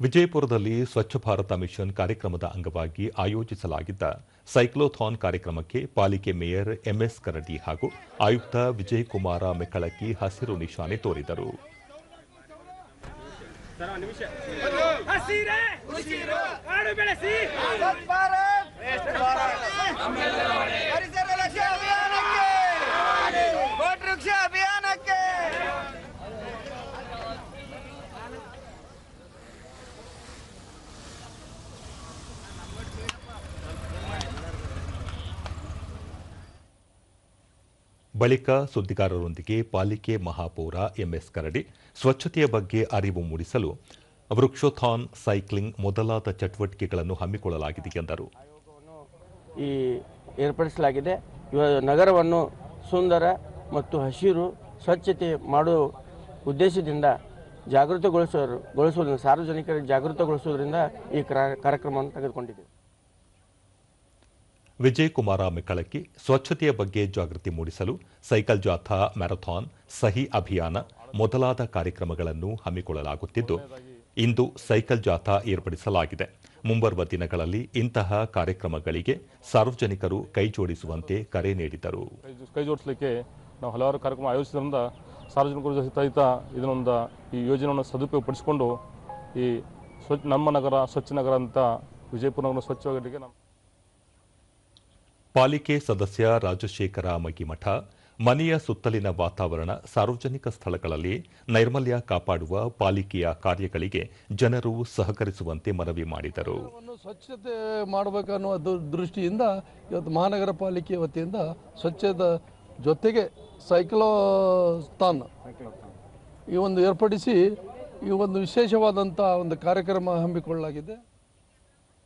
ವಿಜಯಪುರದಲ್ಲಿ ಸ್ವಚ್ಛ ಭಾರತ ಮಿಷನ್ ಕಾರ್ಯಕ್ರಮದ ಅಂಗವಾಗಿ ಆಯೋಜಿಸಲಾಗಿದ್ದ ಸೈಕ್ಲೋಥಾನ್ ಕಾರ್ಯಕ್ರಮಕ್ಕೆ ಪಾಲಿಕೆ ಮೇಯರ್ ಎಂಎಸ್ ಕರಡಿ ಹಾಗೂ ಆಯುಕ್ತ ವಿಜಯಕುಮಾರ ಮೆಕ್ಕಳಕ್ಕಿ ಹಸಿರು ನಿಶಾನೆ ತೋರಿದರು. ಹಸಿರೇ! ಬಳಿಕ ಸುದ್ದಿಗಾರರೊಂದಿಗೆ ಪಾಲಿಕೆ ಮಹಾಪೌರ ಎಂಎಸ್ ಕರಡಿ. ಸ್ವಚ್ಛತೆಯ ಬಗ್ಗೆ ಅರಿವು ಮೂಡಿಸಲು ವೃಕ್ಷೋಥಾನ್ ಸೈಕ್ಲಿಂಗ್ ಮೊದಲಾದ ಚಟುವಟಿಕೆಗಳನ್ನು ಹಮ್ಮಿಕೊಳ್ಳಲಾಗಿದೆ ಎಂದರು. ಈ ಏರ್ಪಡಿಸಲಾಗಿದೆ. ನಗರವನ್ನು ಸುಂದರ ಮತ್ತು ಹಸಿರು ಸ್ವಚ್ಛತೆ ಮಾಡುವ ಉದ್ದೇಶದಿಂದ ಜಾಗೃತಗೊಳಿಸೋರು ಗೊಳಿಸುವುದರಿಂದ ಸಾರ್ವಜನಿಕರಿಗೆ ಜಾಗೃತಗೊಳಿಸುವುದರಿಂದ ಈ ಕ್ರಾ- ಕಾರ್ಯಕ್ರಮವನ್ನು ತೆಗೆದುಕೊಂಡಿದ್ದೇವೆ ವಿಜಯಕುಮಾರ ಮೆಕ್ಕಳಕ್ಕಿ ಸ್ವಚ್ಛತೆಯ ಬಗ್ಗೆ ಜಾಗೃತಿ ಮೂಡಿಸಲು ಸೈಕಲ್ ಜಾಥಾ ಮ್ಯಾರಥಾನ್, ಸಹಿ ಅಭಿಯಾನ ಮೊದಲಾದ ಕಾರ್ಯಕ್ರಮಗಳನ್ನು ಹಮ್ಮಿಕೊಳ್ಳಲಾಗುತ್ತಿದ್ದು, ಇಂದು ಸೈಕಲ್ ಜಾಥಾ ಏರ್ಪಡಿಸಲಾಗಿದೆ. ಮುಂಬರುವ ದಿನಗಳಲ್ಲಿ ಇಂತಹ ಕಾರ್ಯಕ್ರಮಗಳಿಗೆ ಸಾರ್ವಜನಿಕರು ಕೈಜೋಡಿಸುವಂತೆ ಕರೆ ನೀಡಿದರು. ಕೈ ಜೋಡಿಸಲಿಕ್ಕೆ ನಾವು ಹಲವಾರು ಕಾರ್ಯಕ್ರಮ ಆಯೋಜಿಸಿದ್ರಿಂದ ಸಾರ್ವಜನಿಕರು ಸಹಿತ ಇದನ್ನೊಂದು ಈ ಯೋಜನೆಯನ್ನು ಸದುಪಯೋಗಪಡಿಸಿಕೊಂಡು ಈ ಸ್ವಚ್ಛ ನಮ್ಮ ನಗರ ಸ್ವಚ್ಛ ನಗರ ಅಂತ ವಿಜಯಪುರ ನಗರ ಸ್ವಚ್ಛವಾಗಿರಲಿಕ್ಕೆ ನಮ್ಮ ಪಾಲಿಕೆ ಸದಸ್ಯ ರಾಜಶೇಖರ ಮಗಿಮಠ, ಮನೆಯ ಸುತ್ತಲಿನ ವಾತಾವರಣ ಸಾರ್ವಜನಿಕ ಸ್ಥಳಗಳಲ್ಲಿ ನೈರ್ಮಲ್ಯ ಕಾಪಾಡುವ ಪಾಲಿಕೆಯ ಕಾರ್ಯಗಳಿಗೆ ಜನರು ಸಹಕರಿಸುವಂತೆ ಮನವಿ ಮಾಡಿದರು. ಸ್ವಚ್ಛತೆ ಮಾಡಬೇಕನ್ನುವ ದೃಷ್ಟಿಯಿಂದ ಇವತ್ತು ಮಹಾನಗರ ಪಾಲಿಕೆ ವತಿಯಿಂದ ಸ್ವಚ್ಛದ ಜೊತೆಗೆ ಸೈಕ್ಲೋಸ್ತಾನ್ ಈ ಒಂದು ಏರ್ಪಡಿಸಿ ಈ ಒಂದು ವಿಶೇಷವಾದಂಥ ಒಂದು ಕಾರ್ಯಕ್ರಮ ಹಮ್ಮಿಕೊಳ್ಳಲಾಗಿದೆ.